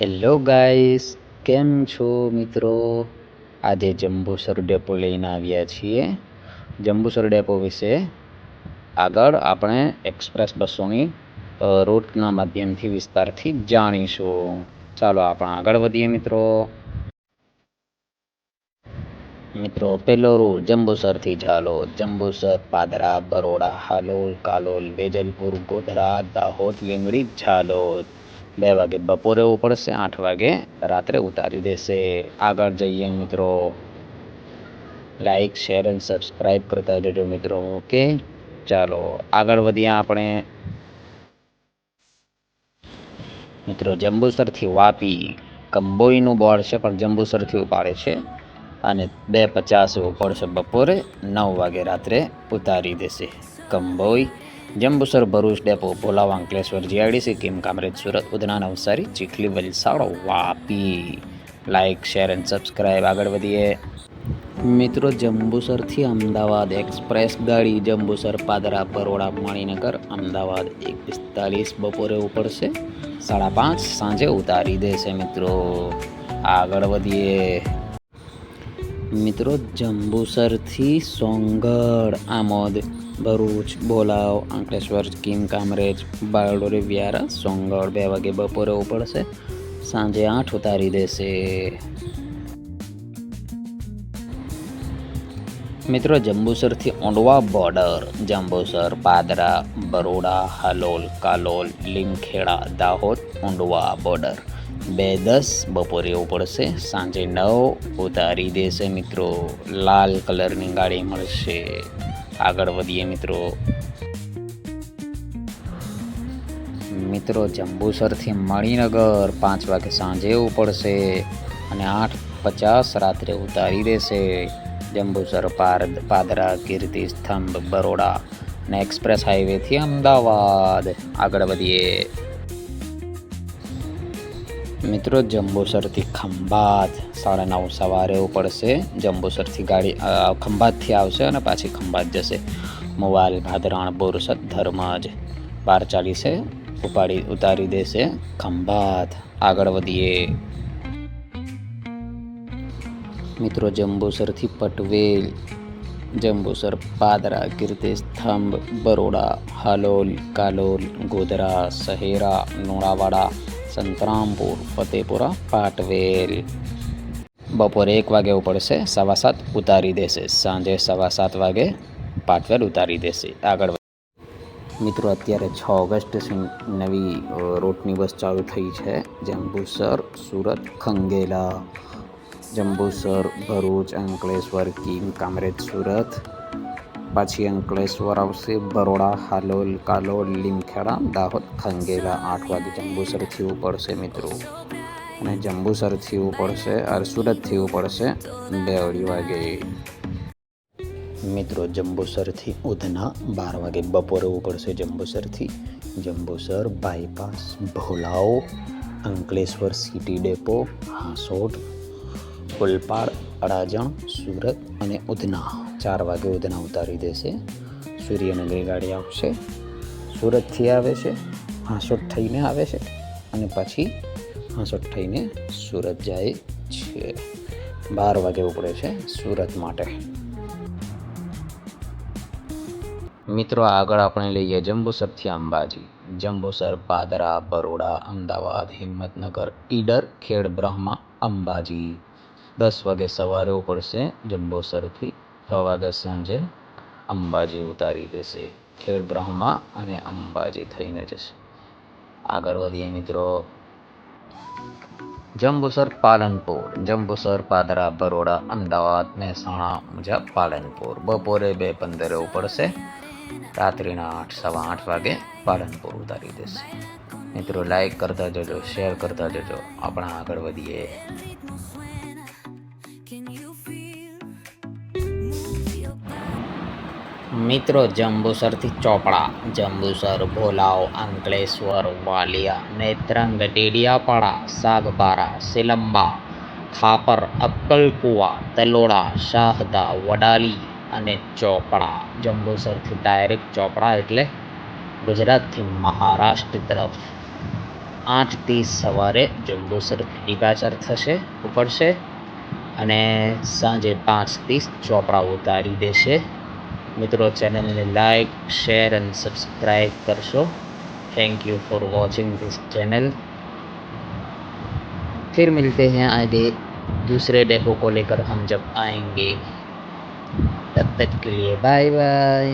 Hello guys કેમ છો મિત્રો? આજે જંબુસર ડેપો લઈને આવ્યા છીએ. જંબુસર ડેપો વિશે આગળ આપણે એક્સપ્રેસ બસોની રૂટના માધ્યમથી વિસ્તારથી જાણીશું. ચાલો આપણે આગળ વધીએ મિત્રો. મિત્રો પહેલો રૂટ જંબુસરથી ઝાલોદ જંબુસર, પાદરા, બરોડા, હાલોલ, કાલોલ, વેજલપુર, ગોધરા, દાહોદ, લીંગડી, ઝાલોદ. બે વાગે બપોરે ઉપડશે આઠ વાગે રાત્રે ઉતારી દેશે. આગળ જઈએ મિત્રો. લાઈક શેર એન્ડ સબસ્ક્રાઈબ કરતા જજો મિત્રો. ઓકે ચાલો, આગળ વધીએ આપણે. મિત્રો, જંબુસરથી વાપી. કંબોઈનું બોર્ડ છે, પણ જંબુસરથી ઉપાડે છે. અને બે પચાસ ઉપડશે બપોરે નવ વાગે રાત્રે ઉતારી દેશે. Kamboi. Jambusar Bharuch depot Bholav Ankleshwar GIDC Kim Kamrej, Surat, Udhna, Navsari, Chikhli, Valsad, Vapi. Like share and subscribe આગળ વધીએ. મિત્રો, જંબુસરથી અમદાવાદ એક્સપ્રેસ ગાડી જંબુસર પાદરા, બરોડા, મણિનગર, અમદાવાદ એક પિસ્તાલીસ બપોરે ઉપડશે. સાડા પાંચ, સાંજે ઉતારી દેશે મિત્રો. આગળ વધીએ. મિત્રો, જંબુસરથી સોંગઢ આમોદ, ભરૂચ, બોલાવ, અંકલેશ્વર, કિમ, કામરેજ, બારડોલી, વ્યારા સોંગઢ બે વાગે બપોરે ઉપડશે, સાંજે આઠ ઉતારી દેશે. મિત્રો, જંબુસરથી ઓંડવા બોર્ડર, જંબુસર, પાદરા, બરોડા, હાલોલ, કાલોલ, લીમખેડા, દાહોદ, ઓંડવા બોર્ડર. બે દસ, બપોરે પડશે. સાંજે નવ, ઉતારી દેશે મિત્રો. લાલ કલરની ગાડી મળશે. આગળ વધીએ મિત્રો. મિત્રો, જંબુસરથી મણિનગર પાંચ વાગે સાંજે ઉપડશે અને આઠ પચાસ રાત્રે ઉતારી દેશે જંબુસર પાદરા, કીર્તિ સ્તંભ, બરોડા અને એક્સપ્રેસ હાઈવેથી અમદાવાદ. આગળ વધીએ. મિત્રો, જંબુસરથી ખંભાત સાડા નવ સવારે પડશે. જંબુસરથી ગાડી ખંભાતથી આવશે અને પાછી ખંભાત જશે. મોબાઈલ ભાદરાણ, બોરસદ, ધર્મજ બાર ચાલીસે ઉપાડી, ઉતારી દેશે ખંભાત. આગળ વધીએ. મિત્રો, જંબુસરથી પટવેલ, જંબુસર, પાદરા કીર્તિ સ્તંભ, બરોડા, હાલોલ, કાલોલ, ગોધરા, સહેરા, લુણાવાડા સંતરામપુર, ફતેપુરા, પાટવેલ. બપોરે એક વાગે ઉપડશે સવા સાત ઉતારી દેશે. સાંજે સવા સાત વાગે પાટવેલ ઉતારી દેશે. આગળ મિત્રો, અત્યારે છ ઓગસ્ટ નવી રૂટની બસ ચાલુ થઈ છે. જંબુસર, સુરત, ખંગેલા. જંબુસર, ભરૂચ, અંકલેશ્વર, કિમ, કામરેજ, સુરત. પાછી અંકલેશ્વર આવશે બરોડા હાલોલ કાલોલ લીમખેડા દાહોદ ખંગેલા આઠ વાગે જંબુસરથી ઉપડશે મિત્રો અને જંબુસરથી ઉપડશે અર સુરતથી ઉપડશે બે અઢી વાગે મિત્રો જંબુસરથી ઉધના બાર વાગે બપોરે ઉપડશે જંબુસરથી Jambusar bypass Bholav Ankleshwar city depot Hansot Kolpad Adajan Surat અને ઉધના ચાર વાગે ઉધના ઉતારી દેશે. સૂર્યનગરી ગાડી આવશે સુરતથી આવે છે, હાંસોટ થઈને આવે છે અને પછી હાંસોટ થઈને સુરત જાય છે. બાર વાગે ઉપડે છે સુરત માટે. મિત્રો, આગળ આપણે લઈએ જંબુસરથી અંબાજી. જંબુસર, પાદરા, બરોડા, અમદાવાદ, હિંમતનગર, ઈડર, ખેડ બ્રહ્મા, અંબાજી. દસ વાગે સવારે ઉપડશે જંબુસરથી વાગે સાંજે અંબાજી ઉતારી દેશે. ખેડ બ્રહ્મા અને અંબાજી થઈને જશે. આગળ વધીએ મિત્રો. જંબુસર પાલનપુર, જંબુસર, પાદરા, બરોડા, અમદાવાદ મહેસાણા મુજબ પાલનપુર. બપોરે બે પંદરે ઉપડશે. રાત્રિના આઠ, સવા આઠ વાગે પાલનપુર ઉતારી દેશે. મિત્રો લાઈક કરતા જજો શેર કરતા જજો. આપણા આગળ વધીએ. મિત્રો, જંબુસરથી ચોપડા, જંબુસર, ભોલાવ, અંકલેશ્વર, વાલિયા, નેત્રંગ, ડેડિયાપાડા, સાગબારા, સિલંબા, ખાપર, અક્કલકુવા, તલોડા, શાહદા, વડાલી અને ચોપડા. જંબુસરથી ડાયરેક્ટ ચોપડા એટલે ગુજરાતથી મહારાષ્ટ્ર તરફ. આઠ ત્રીસ સવારે જંબુસર ડિપાચર થશે, ઉપડશે અને સાંજે પાંચ ત્રીસ ચોપડા ઉતારી દેશે. મિત્રો ચેનલને like share and subscribe करशो thank you for watching this channel फिर मिलते हैं आगे दूसरे डेपो को लेकर हम जब आएंगे तब तक के लिए बाय बाय